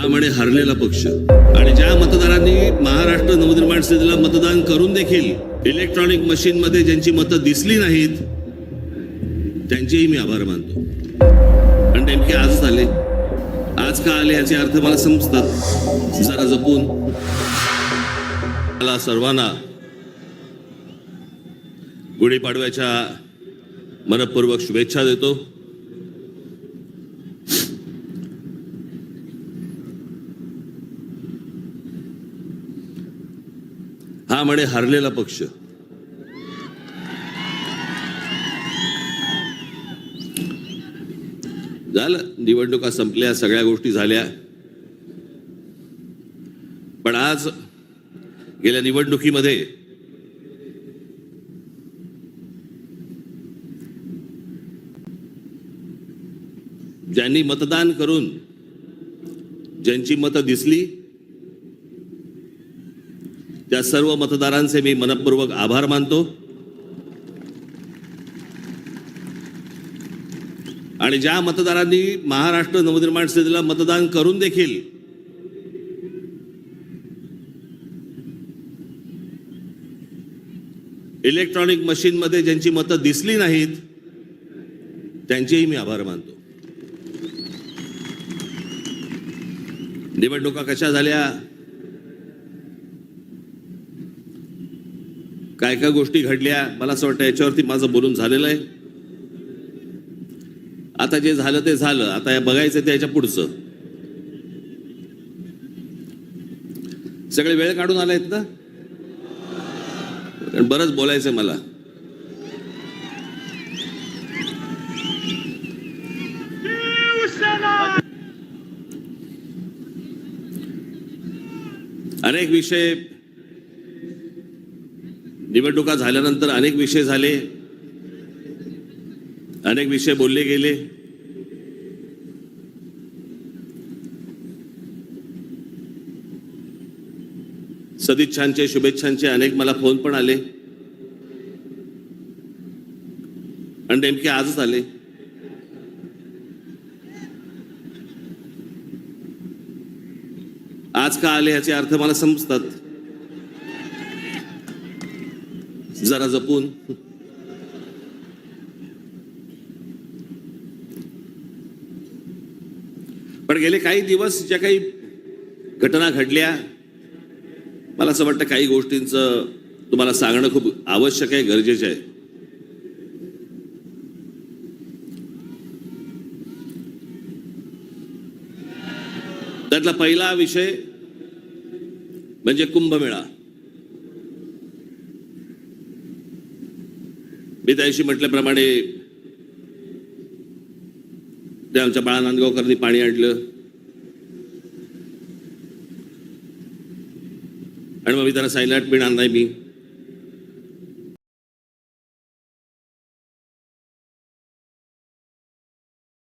हा म्हणे हरलेला पक्ष. आणि ज्या मतदारांनी महाराष्ट्र नवनिर्माण सेनेला मतदान करून देखील इलेक्ट्रॉनिक मशीन मध्ये ज्यांची मतं दिसली नाहीत त्यांचेही मी आभार मानतो. आणि नेमके आजच आले आज का आले याचे अर्थ मला समजतात जरा जपून. मला सर्वांना गुढीपाडव्याच्या मनपूर्वक शुभेच्छा देतो. हा म्हणे हरलेला पक्ष. झालं. निवडणुका संपल्या सगळ्या गोष्टी झाल्या. पण आज गेल्या निवडणुकीमध्ये ज्यांनी मतदान करून ज्यांची मतं दिसली त्या सर्व मतदारांचे मी मनपूर्वक आभार मानतो. आणि ज्या मतदारांनी महाराष्ट्र नवनिर्माण सेनेला मतदान करून देखील इलेक्ट्रॉनिक मशीनमध्ये ज्यांची मतं दिसली नाहीत त्यांचेही मी आभार मानतो. निवडणुका कशा झाल्या? काय काय गोष्टी घडल्या मला असं वाटतं याच्यावरती माझं बोलून झालेलं आहे. आता जे झालं ते झालं. आता या बघायचं ते याच्या पुढचं. सगळे वेळ काढून आलायत ना? कारण बरंच बोलायचं मला. अनेक विषय निवडणुका झाल्यानंतर अनेक विषय झाले. अनेक विषय बोलले गेले. सदिच्छांचे शुभेच्छांचे अनेक मला फोन पण आले. आणि नेमके आजच आले. आज का आले याचे अर्थ मला समजतात. जरा जपून पण गेले काही दिवस ज्या काही घटना घडल्या मला असं वाटतं काही गोष्टींचं तुम्हाला सांगणं खूप आवश्यक आहे गरजेचं आहे. त्यातला पहिला विषय म्हणजे कुंभमेळा. मी त्याशी म्हटल्याप्रमाणे ते आमच्या बाळा नांदगावकरांनी पाणी आणलं. आणि मग मी त्याला सांगितलं पिणार नाही मी.